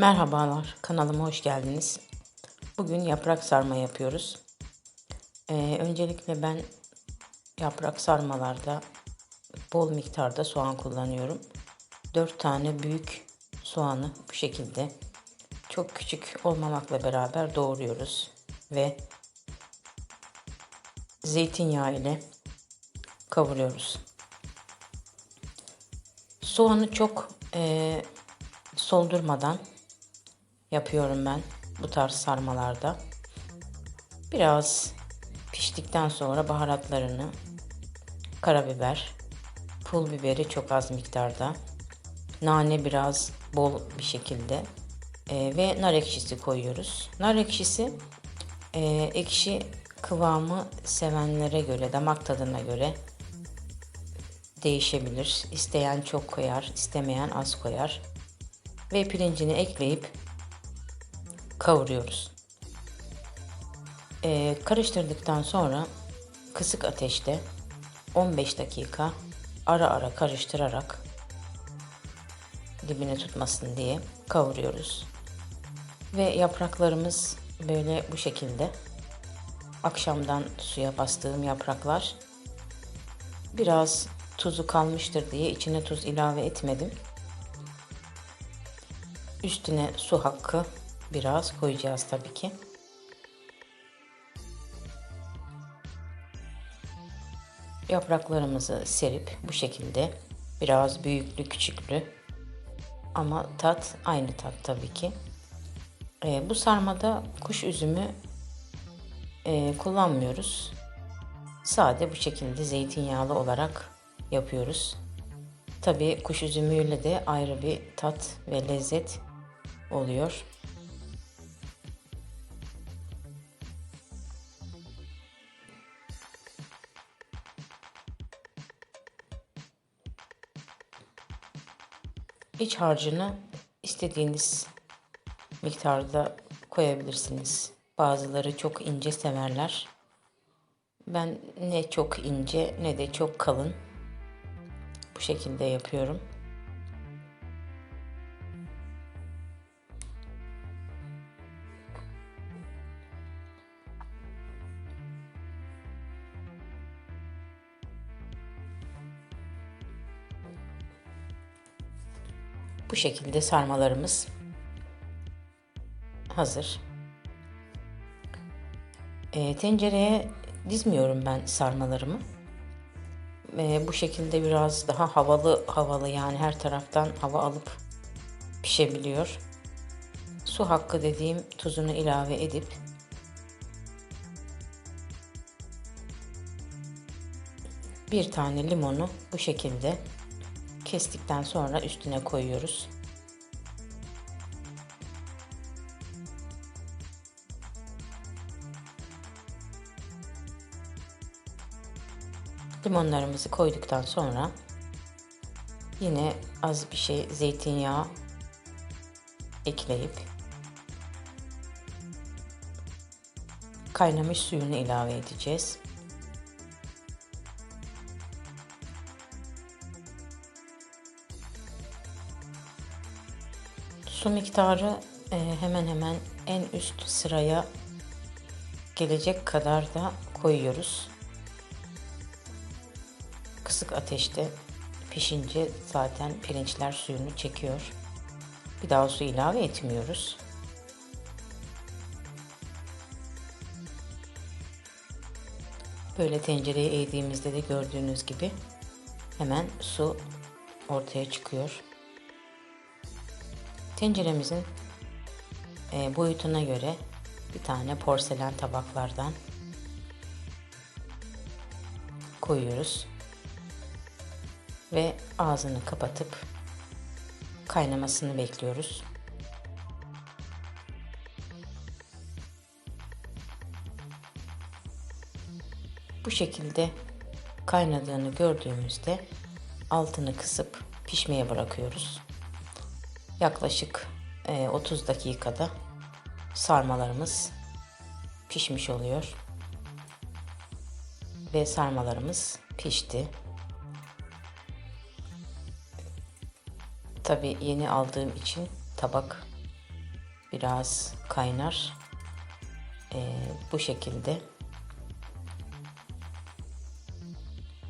Merhabalar, kanalıma hoş geldiniz. Bugün yaprak sarma yapıyoruz. Ee, öncelikle ben yaprak sarmalarda bol miktarda soğan kullanıyorum. 4 tane büyük soğanı bu şekilde çok küçük olmamakla beraber doğruyoruz ve zeytinyağı ile kavuruyoruz. Soğanı çok e, soldurmadan yapıyorum ben bu tarz sarmalarda. Biraz piştikten sonra baharatlarını karabiber, pul biberi çok az miktarda, nane biraz bol bir şekilde e, ve nar ekşisi koyuyoruz. Nar ekşisi e, ekşi kıvamı sevenlere göre, damak tadına göre değişebilir. İsteyen çok koyar, istemeyen az koyar. Ve pirincini ekleyip kavuruyoruz. Ee, karıştırdıktan sonra kısık ateşte 15 dakika ara ara karıştırarak dibine tutmasın diye kavuruyoruz. Ve yapraklarımız böyle bu şekilde. Akşamdan suya bastığım yapraklar. Biraz tuzu kalmıştır diye içine tuz ilave etmedim. Üstüne su hakkı biraz koyacağız tabii ki. Yapraklarımızı serip bu şekilde biraz büyüklü küçüklü ama tat aynı tat tabii ki. E, bu sarmada kuş üzümü e, kullanmıyoruz. Sade bu şekilde zeytinyağlı olarak yapıyoruz. Tabii kuş üzümüyle de ayrı bir tat ve lezzet oluyor. İç harcını istediğiniz miktarda koyabilirsiniz. Bazıları çok ince severler. Ben ne çok ince ne de çok kalın bu şekilde yapıyorum. Bu şekilde sarmalarımız hazır. E, tencereye dizmiyorum ben sarmalarımı. E, bu şekilde biraz daha havalı havalı yani her taraftan hava alıp pişebiliyor. Su hakkı dediğim tuzunu ilave edip bir tane limonu bu şekilde kestikten sonra üstüne koyuyoruz. Limonlarımızı koyduktan sonra yine az bir şey zeytinyağı ekleyip kaynamış suyunu ilave edeceğiz. Su miktarı e, hemen hemen en üst sıraya gelecek kadar da koyuyoruz. Kısık ateşte pişince zaten pirinçler suyunu çekiyor. Bir daha su ilave etmiyoruz. Böyle tencereye eğdiğimizde de gördüğünüz gibi hemen su ortaya çıkıyor. Tenceremizin e, boyutuna göre bir tane porselen tabaklardan koyuyoruz ve ağzını kapatıp kaynamasını bekliyoruz. Bu şekilde kaynadığını gördüğümüzde altını kısıp pişmeye bırakıyoruz. Yaklaşık 30 dakikada sarmalarımız pişmiş oluyor. Ve sarmalarımız pişti. Tabi yeni aldığım için tabak biraz kaynar. Ee, bu şekilde.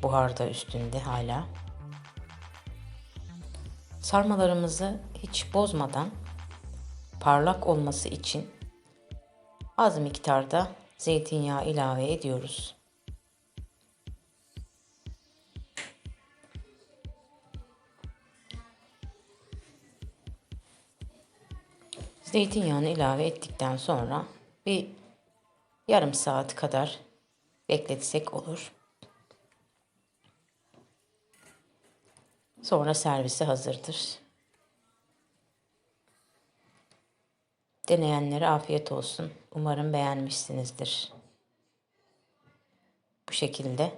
Buhar da üstünde hala. Sarmalarımızı hiç bozmadan parlak olması için az miktarda zeytinyağı ilave ediyoruz. Zeytinyağını ilave ettikten sonra bir yarım saat kadar bekletsek olur. Sonra servise hazırdır. Deneyenlere afiyet olsun. Umarım beğenmişsinizdir. Bu şekilde